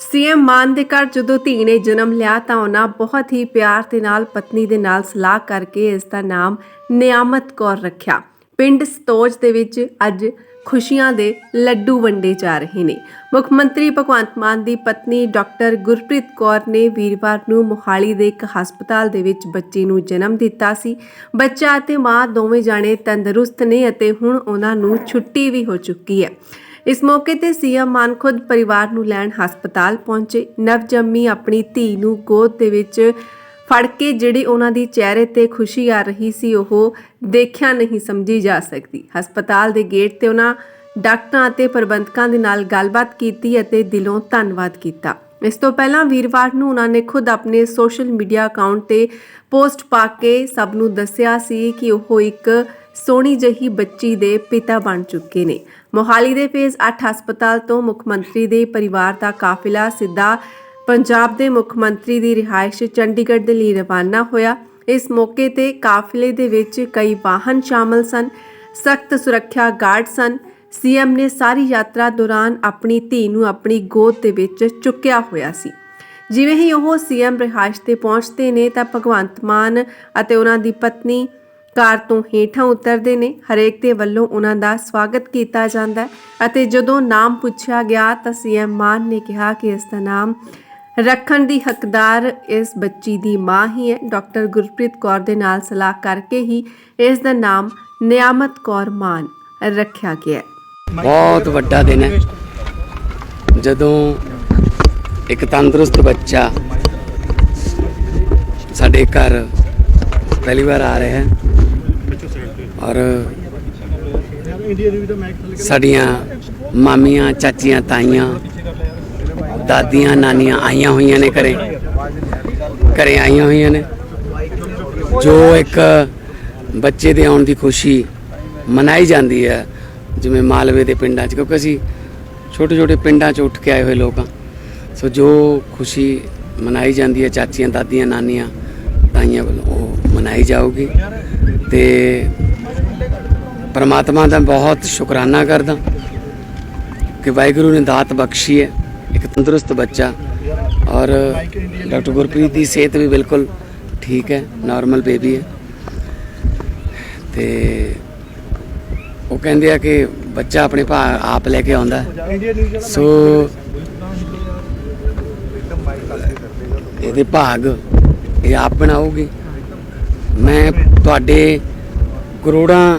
CM ਮਾਨ ਦੇ ਘਰ ਜਦੋਂ ਧੀ ਨੇ ਜਨਮ ਲਿਆ ਤਾਂ ਉਹਨਾਂ ਬਹੁਤ ਹੀ ਪਿਆਰ ਦੇ ਨਾਲ, ਪਤਨੀ ਦੇ ਨਾਲ ਸਲਾਹ ਕਰਕੇ ਇਸ ਦਾ ਨਾਮ ਨਿਆਮਤ ਕੌਰ ਰੱਖਿਆ। ਪਿੰਡ ਸਤੋਜ ਦੇ ਵਿੱਚ ਅੱਜ ਖੁਸ਼ੀਆਂ ਦੇ ਲੱਡੂ ਵੰਡੇ ਜਾ ਰਹੇ ਨੇ। ਮੁੱਖ ਮੰਤਰੀ ਭਗਵੰਤ ਮਾਨ ਦੀ ਪਤਨੀ ਡਾਕਟਰ ਗੁਰਪ੍ਰੀਤ ਕੌਰ ਨੇ ਵੀਰਵਾਰ ਨੂੰ ਮੋਹਾਲੀ ਦੇ ਇੱਕ ਹਸਪਤਾਲ ਦੇ ਵਿੱਚ ਬੱਚੇ ਨੂੰ ਜਨਮ ਦਿੱਤਾ ਸੀ। ਬੱਚਾ ਅਤੇ ਮਾਂ ਦੋਵੇਂ ਜਾਣੇ ਤੰਦਰੁਸਤ ਨੇ ਅਤੇ ਹੁਣ ਉਹਨਾਂ ਨੂੰ ਛੁੱਟੀ ਵੀ ਹੋ ਚੁੱਕੀ ਹੈ। ਇਸ ਮੌਕੇ ਤੇ ਸੀਐਮ ਮਾਨ ਖੁਦ ਪਰਿਵਾਰ ਨੂੰ ਲੈਣ ਹਸਪਤਾਲ ਪਹੁੰਚੇ। ਨਵਜੰਮੀ ਆਪਣੀ ਧੀ ਨੂੰ ਗੋਦ ਦੇ ਵਿੱਚ ਫੜ ਕੇ ਜਿਹੜੀ ਉਹਨਾਂ ਦੀ ਚਿਹਰੇ ਤੇ ਖੁਸ਼ੀ ਆ ਰਹੀ ਸੀ, ਉਹ ਦੇਖਿਆ ਨਹੀਂ ਸਮਝੀ ਜਾ ਸਕਦੀ। ਹਸਪਤਾਲ ਦੇ ਗੇਟ ਤੇ ਉਹਨਾਂ ਡਾਕਟਰਾਂ ਅਤੇ ਪ੍ਰਬੰਧਕਾਂ ਦੇ ਨਾਲ ਗੱਲਬਾਤ ਕੀਤੀ ਅਤੇ ਦਿਲੋਂ ਧੰਨਵਾਦ ਕੀਤਾ। ਇਸ ਤੋਂ ਪਹਿਲਾਂ ਵੀਰਵਾਰ ਨੂੰ ਉਹਨਾਂ ਨੇ ਖੁਦ ਆਪਣੇ ਸੋਸ਼ਲ ਮੀਡੀਆ ਅਕਾਊਂਟ ਤੇ ਪੋਸਟ ਪਾ ਕੇ ਸਭ ਨੂੰ ਦੱਸਿਆ ਸੀ ਕਿ ਉਹ ਇੱਕ ਸੋਹਣੀ ਜਹੀ ਬੱਚੀ ਦੇ ਪਿਤਾ ਬਣ ਚੁੱਕੇ ਨੇ। ਮੋਹਾਲੀ ਦੇ ਫੇਜ਼ 8 ਹਸਪਤਾਲ ਤੋਂ ਮੁੱਖ ਮੰਤਰੀ ਦੇ ਪਰਿਵਾਰ ਦਾ ਕਾਫਿਲਾ ਸਿੱਧਾ ਪੰਜਾਬ ਦੇ ਮੁੱਖ ਮੰਤਰੀ ਦੀ ਰਿਹਾਇਸ਼ ਚੰਡੀਗੜ੍ਹ ਦੇ ਲਈ ਰਵਾਨਾ ਹੋਇਆ। ਇਸ ਮੌਕੇ ਤੇ ਕਾਫਿਲੇ ਦੇ ਵਿੱਚ ਕਈ ਵਾਹਨ ਸ਼ਾਮਲ ਸਨ, ਸਖਤ ਸੁਰੱਖਿਆ ਗਾਰਡ ਸਨ। ਸੀਐਮ ਨੇ ਸਾਰੀ ਯਾਤਰਾ ਦੌਰਾਨ ਆਪਣੀ ਧੀ ਨੂੰ ਆਪਣੀ ਗੋਦ ਦੇ ਵਿੱਚ ਚੁੱਕਿਆ ਹੋਇਆ ਸੀ। ਜਿਵੇਂ ਹੀ ਉਹ ਸੀਐਮ ਰਿਹਾਇਸ਼ ਤੇ ਪਹੁੰਚਦੇ ਨੇ ਤਾਂ ਭਗਵੰਤ ਮਾਨ ਅਤੇ ਉਹਨਾਂ ਦੀ ਪਤਨੀ ਕਾਰ ਤੋਂ ਹੇਠਾਂ ਉਤਰਦੇ ਨੇ। ਹਰੇਕ ਦੇ ਵੱਲੋਂ ਉਹਨਾਂ ਦਾ ਸਵਾਗਤ ਕੀਤਾ ਜਾਂਦਾ ਹੈ ਅਤੇ ਜਦੋਂ ਨਾਮ ਪੁੱਛਿਆ ਗਿਆ ਤਾਂ ਸੀਐਮ ਮਾਨ ਨੇ ਕਿਹਾ ਕਿ ਇਸ ਦਾ ਨਾਮ ਰੱਖਣ ਦੀ ਹੱਕਦਾਰ ਇਸ ਬੱਚੀ ਦੀ ਮਾਂ ਹੀ ਹੈ। ਡਾਕਟਰ ਗੁਰਪ੍ਰੀਤ ਕੌਰ ਦੇ ਨਾਲ ਸਲਾਹ ਕਰਕੇ ਹੀ ਇਸ ਦਾ ਨਾਮ ਨਿਆਮਤ ਕੌਰ ਮਾਨ ਰੱਖਿਆ ਗਿਆ ਬਹੁਤ ਵੱਡਾ ਦਿਨ ਹੈ। ਜਦੋਂ ਇੱਕ ਤੰਦਰੁਸਤ ਬੱਚਾ ਸਾਡੇ ਘਰ ਪਹਿਲੀ ਵਾਰ ਆ ਰਿਹਾ ਹੈ। ਔਰ ਸਾਡੀਆਂ ਮਾਮੀਆਂ, ਚਾਚੀਆਂ, ਤਾਈਆਂ, ਦਾਦੀਆਂ, ਨਾਨੀਆਂ ਆਈਆਂ ਹੋਈਆਂ ਨੇ ਘਰੇ। ਘਰੇ ਆਈਆਂ ਹੋਈਆਂ ਨੇ। ਜੋ ਇੱਕ ਬੱਚੇ ਦੇ ਆਉਣ ਦੀ ਖੁਸ਼ੀ ਮਨਾਈ ਜਾਂਦੀ ਹੈ, ਜਿਵੇਂ ਮਾਲਵੇ ਦੇ ਪਿੰਡਾਂ 'ਚ, ਕਿਉਂਕਿ ਅਸੀਂ ਛੋਟੇ ਛੋਟੇ ਪਿੰਡਾਂ 'ਚ ਉੱਠ ਕੇ ਆਏ ਹੋਏ ਲੋਕ ਲੋਕਾਂ ਸੋ ਜੋ ਖੁਸ਼ੀ ਮਨਾਈ ਜਾਂਦੀ ਹੈ, ਚਾਚੀਆਂ, ਦਾਦੀਆਂ, ਨਾਨੀਆਂ, ਤਾਈਆਂ ਵੱਲੋਂ ਉਹ ਮਨਾਈ ਜਾਊਗੀ। ਤੇ ਪਰਮਾਤਮਾ ਦਾ ਬਹੁਤ ਸ਼ੁਕਰਾਨਾ ਕਰਦਾ ਕਿ ਵਾਹਿਗੁਰੂ ਨੇ ਦਾਤ ਬਖਸ਼ੀ ਹੈ, ਇੱਕ ਤੰਦਰੁਸਤ ਬੱਚਾ ਔਰ ਡਾਕਟਰ ਗੁਰਪ੍ਰੀਤ ਦੀ ਸਿਹਤ ਵੀ ਬਿਲਕੁਲ ਠੀਕ ਹੈ, ਨਾਰਮਲ ਬੇਬੀ ਹੈ। ਤੇ ਉਹ ਕਹਿੰਦੇ ਆ ਕਿ ਬੱਚਾ ਆਪਣੇ ਭਾ ਆਪ ਲੈ ਕੇ ਆਉਂਦਾ ਸੋ ਇਹਦੇ ਭਾਗ ਇਹ ਆਪ ਬਣਾਓਗੇ। ਮੈਂ ਤੁਹਾਡੇ ਕਰੋੜਾਂ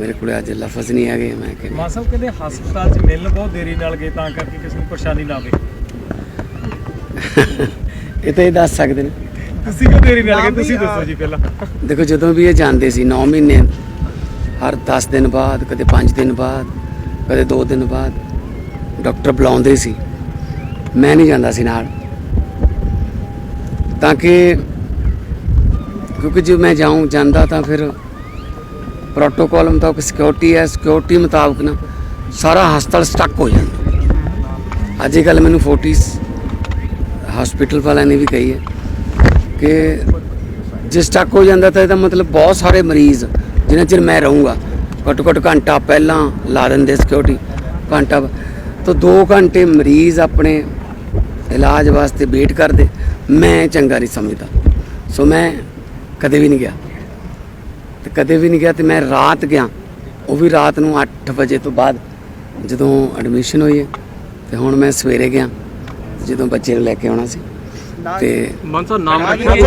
ਮੇਰੇ ਕੋਲ ਅੱਜ ਲਫ਼ਜ਼ ਨਹੀਂ ਹੈਗੇ ਮੈਂ ਕਿ ਮਾਂ ਸਾਹਿਬ ਕਹਿੰਦੇ ਹਸਪਤਾਲ 'ਚ ਮਿਲਣ ਬਹੁਤ ਦੇਰੀ ਨਾਲ ਗਏ ਤਾਂ ਕਰਕੇ ਕਿਸੇ ਨੂੰ ਪਰੇਸ਼ਾਨੀ ਨਾ ਆਵੇ। ਇਹ ਤਾਂ ਇਹ ਦੱਸ ਸਕਦੇ ਨੇ। ਤੁਸੀਂ ਕਿਉਂ ਦੇਰੀ ਨਾਲ ਗਏ? ਤੁਸੀਂ ਦੱਸੋ ਜੀ ਪਹਿਲਾਂ। ਦੇਖੋ ਜਦੋਂ ਵੀ ਇਹ ਜਾਂਦੇ ਸੀ 9 ਮਹੀਨੇ ਹਰ 10 ਦਿਨ ਬਾਅਦ ਕਦੇ 5 ਦਿਨ ਬਾਅਦ ਕਦੇ 2 ਦਿਨ ਬਾਅਦ ਡਾਕਟਰ ਬੁਲਾਉਂਦੇ ਸੀ। ਮੈਂ ਨਹੀਂ ਜਾਂਦਾ ਸੀ ਨਾਲ। ਤਾਂ ਕਿ ਕਿਉਂਕਿ ਜੇ ਮੈਂ ਜਾਉਂ ਜਾਂਦਾ ਤਾਂ ਫਿਰ ਪ੍ਰੋਟੋਕਾਲ ਮੁਤਾਬਕ ਸਿਕਿਉਰਿਟੀ ਹੈ ਸਿਕਿਉਰਿਟੀ ਮੁਤਾਬਕ ਨਾ ਸਾਰਾ ਹਸਪਤਾਲ ਸਟਕ ਹੋ ਜਾਂਦਾ। ਅੱਜ ਇਹ ਗੱਲ ਮੈਨੂੰ ਫੋਰਟਿਸ ਹਸਪੀਟਲ ਵਾਲਿਆਂ ਨੇ ਵੀ ਕਹੀ ਹੈ ਕਿ ਜੇ ਸਟਕ ਹੋ ਜਾਂਦਾ ਤਾਂ ਇਹਦਾ ਮਤਲਬ ਬਹੁਤ ਸਾਰੇ ਮਰੀਜ਼ ਜਿਨ੍ਹਾਂ ਚਿਰ ਮੈਂ ਰਹੂੰਗਾ ਘੱਟੋ ਘੱਟ ਘੰਟਾ ਪਹਿਲਾਂ ਲਾ ਦਿੰਦੇ ਸਿਕਿਉਰਿਟੀ ਘੰਟਾ ਤਾਂ 2 ਘੰਟੇ ਮਰੀਜ਼ ਆਪਣੇ ਇਲਾਜ ਵਾਸਤੇ ਵੇਟ ਕਰਦੇ, ਮੈਂ ਚੰਗਾ ਨਹੀਂ ਸਮਝਦਾ। ਸੋ ਮੈਂ ਕਦੇ ਵੀ ਨਹੀਂ ਗਿਆ। ਤੇ ਕਦੇ ਵੀ ਨਹੀਂ ਗਿਆ ਤੇ ਮੈਂ ਰਾਤ ਗਿਆ। ਉਹ ਵੀ ਰਾਤ ਨੂੰ 8 ਵਜੇ ਤੋਂ ਬਾਅਦ ਜਦੋਂ ਐਡਮਿਸ਼ਨ ਹੋਈ ਹੈ ਤੇ ਹੁਣ ਮੈਂ ਸਵੇਰੇ ਗਿਆ ਜਦੋਂ ਬੱਚੇ ਨੂੰ ਲੈ ਕੇ ਆਉਣਾ ਸੀ। ਤੇ ਮਨ ਸਾਹਿਬ ਨਾਮ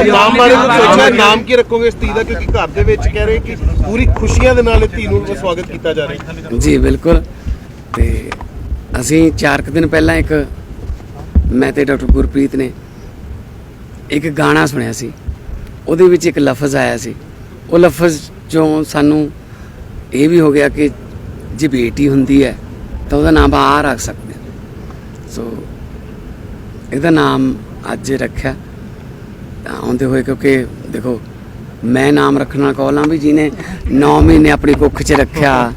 ਨਾਮ ਬਾਰੇ ਕੁਝ ਸੋਚਿਆ ਨਾਮ ਕੀ ਰੱਖੋਗੇ ਇਸ ਧੀ ਦਾ? ਕਿਉਂਕਿ ਘਰ ਦੇ ਵਿੱਚ ਕਹਿ ਰਹੇ ਕਿ ਪੂਰੀ ਖੁਸ਼ੀਆਂ ਦੇ ਨਾਲ ਇਹ ਧੀ ਨੂੰ ਸਵਾਗਤ ਕੀਤਾ ਜਾ ਰਿਹਾ ਹੈ। ਜੀ ਬਿਲਕੁਲ। ਤੇ ਅਸੀਂ 4 ਕੁ ਦਿਨ ਪਹਿਲਾਂ ਇੱਕ ਮੈਂ ਤੇ ਡਾਕਟਰ ਗੁਰਪ੍ਰੀਤ ਨੇ ਇੱਕ ਗਾਣਾ ਸੁਣਿਆ ਸੀ। ਉਹਦੇ ਵਿੱਚ ਇੱਕ ਲਫ਼ਜ਼ ਆਇਆ ਸੀ। ਉਹ ਲਫ਼ਜ਼ ਚੋਂ ਸਾਨੂੰ ਇਹ ਵੀ ਹੋ ਗਿਆ ਕਿ ਜੇ ਬੇਟੀ ਹੁੰਦੀ ਹੈ, ਤਾਂ ਉਹਦਾ ਨਾਮ ਆ ਰੱਖ ਸਕਦੇ ਸੋ ਇਹਦਾ ਨਾਮ ਅੱਜ ਰੱਖਿਆ। ਤਾਂ ਆਉਂਦੇ ਹੋਏ ਕਿਉਂਕਿ ਦੇਖੋ, ਮੈਂ ਨਾਮ ਰੱਖਣਾ ਕੌਲਾਂ ਵੀ ਜਿਹਨੇ 9 ਮਹੀਨੇ ਆਪਣੀ ਕੁੱਖ 'ਚ ਰੱਖਿਆ,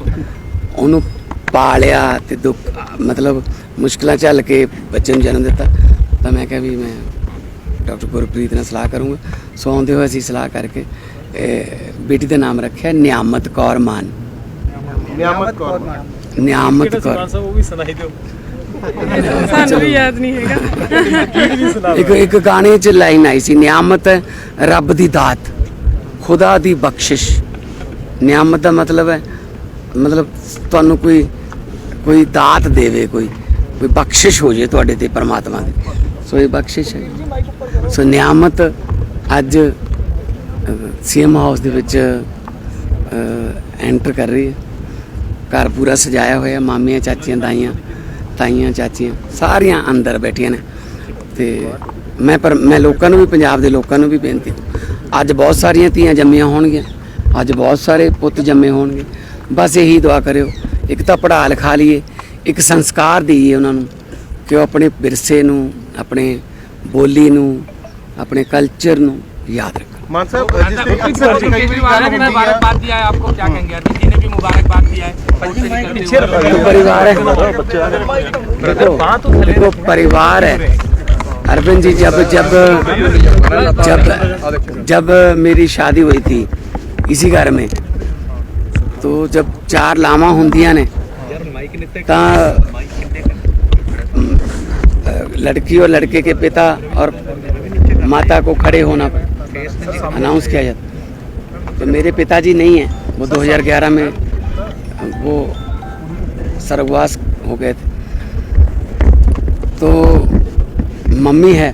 ਉਹਨੂੰ ਪਾਲਿਆ ਤੇ ਦੁੱਖ, ਮਤਲਬ ਮੁਸ਼ਕਲਾਂ ਝੱਲ ਕੇ ਬੱਚੇ ਨੂੰ ਜਨਮ ਦਿੱਤਾ, ਤਾਂ ਮੈਂ ਕਿਹਾ ਵੀ ਮੈਂ ਡਾਕਟਰ ਗੁਰਪ੍ਰੀਤ ਨਾਲ ਸਲਾਹ ਕਰੂੰਗਾ। ਸੋ ਆਉਂਦੇ ਹੋਏ ਅਸੀਂ ਸਲਾਹ ਕਰਕੇ ਬੇਟੀ ਦਾ ਨਾਮ ਰੱਖਿਆ ਨਿਆਮਤ ਕੌਰ ਮਾਨ। ਨਿਆਮਤ ਕੌਰ ਨਿਆਮਤ ਕੌਰ। ਸਭ ਉਹ ਵੀ ਸੁਣਾਈ ਦਿਓ। ਸਾਨੂੰ ਵੀ ਯਾਦ ਨਹੀਂ ਹੈਗਾ। ਇੱਕ ਇੱਕ ਗਾਣੇ 'ਚ ਲਾਈਨ ਆਈ ਸੀ ਨਿਆਮਤ ਹੈ ਰੱਬ ਦੀ ਦਾਤ ਖੁਦਾ ਦੀ ਬਖਸ਼ਿਸ਼। ਨਿਆਮਤ ਦਾ ਮਤਲਬ ਹੈ ਮਤਲਬ ਤੁਹਾਨੂੰ ਕੋਈ ਕੋਈ ਦਾਤ ਦੇਵੇ ਕੋਈ ਕੋਈ ਬਖਸ਼ਿਸ਼ ਹੋ ਜੇ ਤੁਹਾਡੇ ਤੇ ਪਰਮਾਤਮਾ ਦੀ। ਸੋ ਇਹ ਬਖਸ਼ਿਸ਼ ਹੈ। ਸੋ ਨਿਆਮਤ ਅੱਜ ਸੀਐਮ ਹਾਊਸ ਦੇ ਵਿੱਚ ਐਂਟਰ ਕਰ ਰਹੀ ਹੈ। ਘਰ ਪੂਰਾ ਸਜਾਇਆ ਹੋਇਆ, ਮਾਮੀਆਂ, ਚਾਚੀਆਂ, ਦਾਈਆਂ, ਤਾਈਆਂ, ਚਾਚੀਆਂ, ਸਾਰੀਆਂ ਅੰਦਰ ਬੈਠੀਆਂ ਨੇ। ਤੇ ਮੈਂ ਪਰ ਮੈਂ ਲੋਕਾਂ ਨੂੰ ਵੀ, ਪੰਜਾਬ ਦੇ ਲੋਕਾਂ ਨੂੰ ਵੀ ਬੇਨਤੀ ਅੱਜ ਬਹੁਤ ਸਾਰੀਆਂ ਧੀਆਂ ਜੰਮੀਆਂ ਹੋਣਗੀਆਂ। ਅੱਜ ਬਹੁਤ ਸਾਰੇ ਪੁੱਤ ਜੰਮੇ ਹੋਣਗੇ। ਬਸ ਇਹੀ ਦੁਆ ਕਰਿਓ। ਇੱਕ ਤਾਂ ਪੜ੍ਹਾ ਲਿਖਾ ਲਈਏ, ਇੱਕ ਸੰਸਕਾਰ ਦੇਈਏ ਉਹਨਾਂ ਨੂੰ ਕਿ ਉਹ ਆਪਣੇ ਵਿਰਸੇ ਨੂੰ, ਆਪਣੇ ਬੋਲੀ ਨੂੰ, ਆਪਣੇ ਕਲਚਰ ਨੂੰ ਯਾਦ ਰੱਖਣ। मान साहब दिया। है आपको क्या कहेंगे? ने भी मुबारकबाद दिया है परिवार है। परिवार है। अरविंद जी जब जब जब जब मेरी शादी हुई थी इसी घर में तो जब चार लामा होंदिया ने ਤਾਂ लड़की और लड़के के पिता और माता को खड़े होना अनाउंस किया जाता तो मेरे पिताजी नहीं हैं वो 2011 में वो स्वर्गवास हो गए थे। तो मम्मी है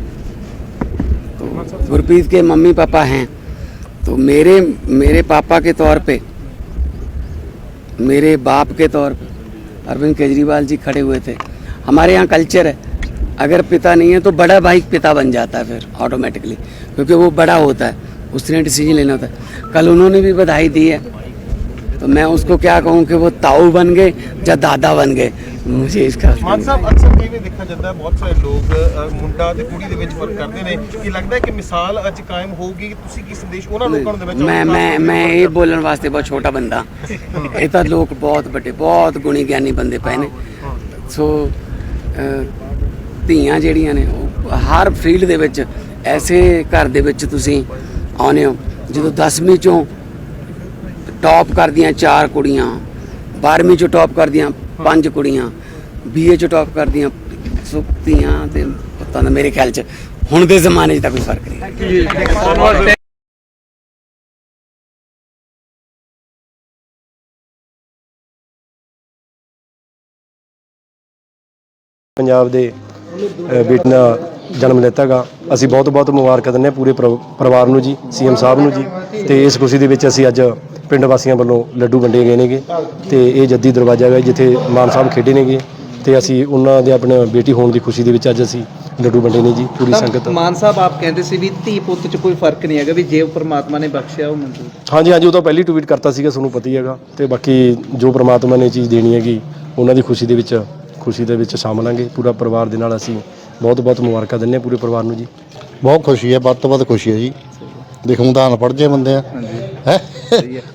तो गुरप्रीत के मम्मी पापा हैं। तो मेरे मेरे पापा के तौर पे मेरे बाप के तौर पे अरविंद केजरीवाल जी खड़े हुए थे। हमारे यहाँ कल्चर है। अगर पिता नहीं है तो बड़ा भाई पिता बन जाता है फिर ऑटोमेटिकली क्योंकि वो बड़ा होता है उसने डिसीजन लेना होता है कल उन्होंने भी बधाई दी है तो मैं उसको क्या कहूँ कि वो ताऊ बन गए या दादा बन गए मुझे इसका ਮਾਨ ਸਾਹਿਬ ਅਕਸਰ ਕਈ ਵਾਰ ਦੇਖਿਆ ਜਾਂਦਾ ਹੈ ਬਹੁਤ ਸਾਰੇ ਲੋਕ ਅ, ਮੁੰਡਾ ਤੇ ਕੁੜੀ ਦੇ ਵਿੱਚ ਫਰਕ ਕਰਦੇ ਨੇ ਕਿ ਲੱਗਦਾ ਹੈ ਕਿ ਮਿਸਾਲ ਅੱਜ ਕਾਇਮ ਹੋਊਗੀ ਕਿ ਤੁਸੀਂ ਕੀ ਸੰਦੇਸ਼ ਉਹਨਾਂ ਲੋਕਾਂ ਨੂੰ ਦੇਣਾ ਚਾਹੋਗੇ ਮੈਂ ਮੈਂ ਮੈਂ ਇਹ ਬੋਲਣ ਵਾਸਤੇ ਬਹੁਤ ਛੋਟਾ ਬੰਦਾ ਇਹ ਤਾਂ ਲੋਕ ਬਹੁਤ ਵੱਡੇ ਬਹੁਤ ਗੁਣੀ ਗਿਆਨੀ ਬੰਦੇ ਪਏ ਨੇ ਸੋ ਅਹ, ਧੀਆਂ ਜਿਹੜੀਆਂ ਨੇ ਉਹ ਹਰ ਫੀਲਡ ਦੇ ਵਿੱਚ ਐਸੇ ਘਰ ਦੇ ਵਿੱਚ ਤੁਸੀਂ ਆਉਨੇ ਹੋ ਜਦੋਂ 10ਵੀਂ ਚੋਂ ਟੌਪ ਕਰਦੀਆਂ ਚਾਰ ਕੁੜੀਆਂ 12ਵੀਂ ਚੋਂ ਟੌਪ ਕਰਦੀਆਂ ਪੰਜ ਕੁੜੀਆਂ ਬੀਏ ਚੋਂ ਟੌਪ ਕਰਦੀਆਂ ਸੋ ਧੀਆਂ ਤੇ ਪੁੱਤਾਂ ਦਾ ਮੇਰੇ ਖਿਆਲ ਚ ਹੁਣ ਦੇ ਜ਼ਮਾਨੇ 'ਚ ਤਾਂ ਕੋਈ ਫ਼ਰਕ ਨਹੀਂ। ਪੰਜਾਬ ਦੇ ਬੇਟੀ ਦਾ ਜਨਮ ਲਿੱਤਾਗਾ ਅਸੀਂ ਬਹੁਤ ਬਹੁਤ ਮੁਬਾਰਕਾਂ ਦਿੰਦੇ ਹਾਂ ਪੂਰੇ ਪਰਿ- ਪਰਿਵਾਰ ਨੂੰ ਜੀ ਸੀਐਮ ਸਾਹਿਬ ਨੂੰ ਜੀ। ਤੇ ਇਸ ਖੁਸ਼ੀ ਦੇ ਵਿੱਚ ਅਸੀਂ ਅੱਜ ਪਿੰਡ ਵਾਸੀਆਂ ਵੱਲੋਂ ਲੱਡੂ ਵੰਡੇ ਗਏ ਨੇਗੇ। ਤੇ ਇਹ ਜੱਦੀ ਦਰਵਾਜ਼ਾ ਹੈ ਜਿੱਥੇ ਮਾਨ ਸਾਹਿਬ ਖੇਡੇ ਨੇਗੇ। ਤੇ ਅਸੀਂ ਉਹਨਾਂ ਦੇ ਆਪਣੇ ਬੇਟੀ ਹੋਣ ਦੀ ਖੁਸ਼ੀ ਦੇ ਵਿੱਚ ਅੱਜ ਅਸੀਂ ਲੱਡੂ ਵੰਡੇ ਨੇ ਜੀ ਪੂਰੀ ਸੰਗਤ। ਮਾਨ ਸਾਹਿਬ ਆਪ ਕਹਿੰਦੇ ਸੀ ਵੀ ਧੀ ਪੁੱਤ 'ਚ ਕੋਈ ਫ਼ਰਕ ਨਹੀਂ ਹੈਗਾ ਵੀ ਜੇ ਪ੍ਰਮਾਤਮਾ ਨੇ ਬਖਸ਼ਿਆ ਉਹ ਮਨਜ਼ੂਰ ਹਾਂਜੀ ਹਾਂਜੀ ਉਹ ਤਾਂ ਪਹਿਲੀ ਟਵੀਟ ਕਰਤਾ ਸੀਗਾ ਤੁਹਾਨੂੰ ਪਤਾ ਹੀ ਹੈਗਾ। ਤੇ ਬਾਕੀ ਜੋ ਪ੍ਰਮਾਤਮਾ ਨੇ ਚੀਜ਼ ਦੇਣੀ ਹੈਗੀ ਉਹਨਾਂ ਦੀ ਖੁਸ਼ੀ ਦੇ ਵਿੱਚ ਖੁਸ਼ੀ ਦੇ ਵਿੱਚ ਸ਼ਾਮਲ ਹਾਂਗੇ। ਪੂਰਾ ਪਰਿਵਾਰ ਦੇ ਨਾਲ ਅਸੀਂ ਬਹੁਤ ਬਹੁਤ ਮੁਬਾਰਕਾਂ ਦਿੰਦੇ ਹਾਂ ਪੂਰੇ ਪਰਿਵਾਰ ਨੂੰ ਜੀ। ਬਹੁਤ ਖੁਸ਼ੀ ਹੈ ਵੱਧ ਤੋਂ ਵੱਧ ਖੁਸ਼ੀ ਹੈ ਜੀ। ਦੇਖੋ ਤਾਂ ਅਨਪੜ੍ਹ ਜੇ ਬੰਦੇ ਆ। ਹੈ?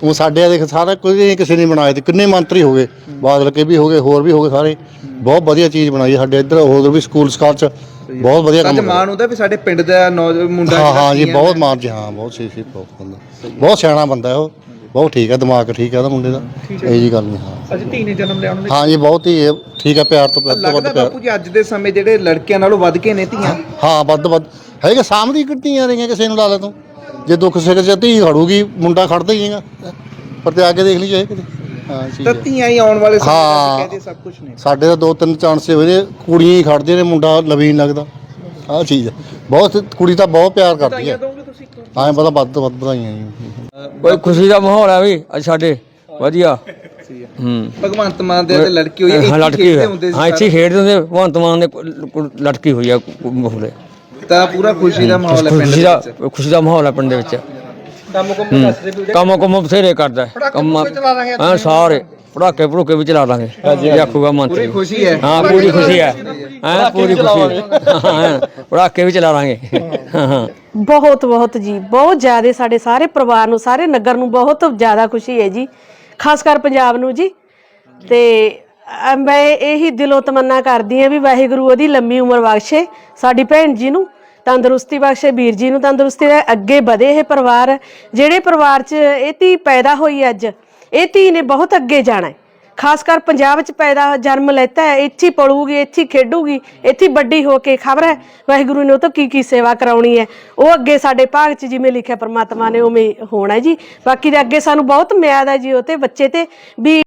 ਉਹ ਸਾਡੇ ਆ ਦੇਖ ਸਾਰਾ ਕੋਈ ਨਹੀਂ ਕਿਸੇ ਨੇ ਬਣਾਏ ਤੇ ਕਿੰਨੇ ਮੰਤਰੀ ਹੋ ਗਏ ਬਾਦਲ ਕੇ ਵੀ ਹੋ ਗਏ ਹੋਰ ਵੀ ਹੋ ਗਏ ਸਾਰੇ। ਬਹੁਤ ਵਧੀਆ ਚੀਜ਼ ਬਣਾਈ ਹੈ ਸਾਡੇ ਇੱਧਰ ਹੋਰ ਵੀ ਸਕੂਲ ਸਕਾਲ ਚ ਬਹੁਤ ਵਧੀਆ ਅੱਜ ਕੰਮ ਮਾਨ ਹੁੰਦਾ ਵੀ ਸਾਡੇ ਪਿੰਡ ਦਾ ਨੌਜਵਾਨ ਮੁੰਡਾ ਹਾਂ ਹਾਂ ਜੀ ਬਹੁਤ ਮਾਨ ਜੀ ਹਾਂ ਬਹੁਤ ਸਹੀ ਬਹੁਤ ਬੰਦਾ। ਬਹੁਤ ਸਿਆਣਾ ਬੰਦਾ ਉਹ। ਬਹੁਤ ਠੀਕ ਹੈ ਦਿਮਾਗ ਠੀਕ ਹੈ ਉਹਦਾ ਮੁੰਡੇ ਦਾ। ਇਹ ਜੀ ਗੱਲ ਨਹੀਂ ਹਾਂ। ਅੱਜ ਧੀ ਨੇ ਜਨਮ ਲਿਆ ਉਹਨਾਂ ਹਾਂ ਜੀ ਬਹੁਤ ਹੀ ਇਹ ਠੀਕ ਹੈ ਪਿਆਰ ਤੋਂ ਵੱਧ ਤੋਂ ਵੱਧ ਲੱਗਦਾ ਪਿਆਰ। ਬਾਪੂ ਜੀ ਅੱਜ ਦੇ ਸਮੇਂ ਜਿਹੜੇ ਲੜਕਿਆਂ ਨਾਲੋਂ ਵੱਧ ਕੇ ਨੇ ਧੀਆਂ? ਹਾਂ ਵੱਧ ਵੱਧ। ਹੈਗਾ ਸਾਹਮਣੇ ਕੱਟੀਆਂ ਰਹੀਆਂ ਕਿਸੇ ਨੂੰ ਲਾ ਲੈ ਤੂੰ। ਜੇ ਦੁੱਖ ਸਿਰ ਚ ਧੀ ਖੜੂਗੀ ਮੁੰਡਾ ਖੜਦਾ ਹੀ ਹੈਗਾ। ਪਰ ਤੇ ਅੱਗੇ ਦੇਖ ਲਈ ਜਾਏ ਕਿਤੇ। ਹਾਂ ਠੀਕ ਤਾਂ ਹੈ ਧੀਆਂ ਹੀ ਆਉਣ ਵਾਲੇ ਸਮੇਂ ਹਾਂ। ਵਿੱਚ ਕਹਿੰਦੇ ਸਭ ਕੁਝ ਨੇ। ਸਾਡੇ ਤਾਂ ਦੋ ਤਿੰਨ ਚਾਂਸ ਹੋਏ ਨੇ ਕੁੜੀਆਂ ਹੀ ਖੜਦੀਆਂ ਨੇ ਮੁੰਡਾ ਲਵੀ ਨਹੀਂ ਲੱਗਦਾ। ਆਹ ਚੀਜ਼ ਹੈ ਬਹੁਤ ਕੁੜੀ ਤਾਂ ਬਹੁਤ ਪਿਆਰ ਕਰਦੀ ਹੈ ਹਾਂ ਪਤਾ ਵੱਧ ਤੋਂ ਵੱਧ ਵਧਾਈਆਂ ਜੀ। ਕੋਈ ਖੁਸ਼ੀ ਦਾ ਮਾਹੌਲ ਹੈ ਵੀ ਅੱਜ ਸਾਡੇ। ਵਧੀਆ। ਹੂੰ। ਭਗਵੰਤ ਮਾਨ ਦੇ ਤੇ ਲੜਕੀ ਹੋਈ ਹੈ ਹਾਂ ਹੋਈ ਹੁੰਦੇ ਸੀ ਹਾਂ ਇੱਥੇ ਹੀ ਖੇਡਦੇ ਹੁੰਦੇ ਭਗਵੰਤ ਮਾਨ ਦੇ ਕੋਲ- ਕੋਲ ਲੜਕੀ ਹੋਈ ਆ ਮੁਹਲੇ। ਤਾਂ ਪੂਰਾ ਖੁਸ਼ੀ ਦਾ ਮਾਹੌਲ ਹੈ ਪਿੰਡ ਖੁਸ਼ੀ ਦੇ ਦਾ ਵਿੱਚ। ਖੁਸ਼ੀ ਦਾ ਮਾਹੌਲ ਹੈ ਪਿੰਡ ਦੇ ਵਿੱਚ। ਕੰਮ ਕੁੰਮ ਦੱਸਦੇ ਵੀ ਕੰਮ ਕੁਮ ਬਥੇਰੇ ਕਰਦਾ ਹੈ। ਕੰਮ ਹਾਂ ਸਾਰੇ ਪੜਾਕੇ ਪੜੂਕੇ ਵੀ ਚਲਾ ਦਾਂਗੇ। ਜੇ ਆਖੂਗਾ ਮੰਤਰੀ। ਪੂਰੀ ਖੁਸ਼ੀ ਹੈ। ਹਾਂ ਪੂਰੀ ਖੁਸ਼ੀ ਹੈ। ਹਾਂ ਪੂਰੀ ਖੁਸ਼ੀ ਹਾਂ। ਪੜਾਕੇ ਵੀ ਚਲਾ ਦਾਂਗੇ। ਹਾਂ। ਹਾਂ ਬਹੁਤ ਬਹੁਤ ਜੀ ਬਹੁਤ ਜ਼ਿਆਦਾ ਸਾਡੇ ਸਾਰੇ ਪਰਿਵਾਰ ਨੂੰ ਸਾਰੇ ਨਗਰ ਨੂੰ ਬਹੁਤ ਜ਼ਿਆਦਾ ਖੁਸ਼ੀ ਹੈ ਜੀ। ਖਾਸ ਕਰ ਪੰਜਾਬ ਨੂੰ ਜੀ। ਤੇ ਅ, ਮੈਂ ਇਹੀ ਦਿਲੋਂ ਤਮੰਨਾ ਕਰਦੀ ਹਾਂ ਵੀ ਵਾਹਿਗੁਰੂ ਉਹਦੀ ਲੰਮੀ ਉਮਰ ਬਖਸ਼ੇ ਸਾਡੀ ਭੈਣ ਜੀ ਨੂੰ। ਤੰਦਰੁਸਤੀ ਬਖਸ਼ੇ। ਵੀਰ ਜੀ ਨੂੰ ਤੰਦਰੁਸਤੀ ਦੇ ਅੱਗੇ ਵਧੇ ਇਹ ਪਰਿਵਾਰ। ਜਿਹੜੇ ਪਰਿਵਾਰ 'ਚ ਇਹ ਧੀ ਪੈਦਾ ਹੋਈ ਅੱਜ, ਇਹ ਧੀ ਨੇ ਬਹੁਤ ਅੱਗੇ ਜਾਣਾ ਹੈ। ਖਾਸ ਕਰ ਪੰਜਾਬ 'ਚ ਪੈਦਾ ਜਨਮ ਲੈਤਾ ਹੈ। ਇੱਥੇ ਹੀ ਪੜੂਗੀ ਇੱਥੇ ਖੇਡੂਗੀ, ਇੱਥੇ ਵੱਡੀ ਹੋ ਕੇ ਖਬਰ ਹੈ। ਵਾਹਿਗੁਰੂ ਨੇ ਉਹ ਤੋਂ ਕੀ ਕੀ ਸੇਵਾ ਕਰਾਉਣੀ ਹੈ। ਉਹ ਅੱਗੇ ਸਾਡੇ ਭਾਗ 'ਚ ਜਿਵੇਂ ਲਿਖਿਆ ਪ੍ਰਮਾਤਮਾ ਨੇ ਉਵੇਂ ਹੋਣਾ ਜੀ। ਬਾਕੀ ਦੇ ਅੱਗੇ ਸਾਨੂੰ ਬਹੁਤ ਮਿਆਦ ਹੈ ਜੀ ਉਹ ਤੇ ਬੱਚੇ ਤੇ। ਵੀ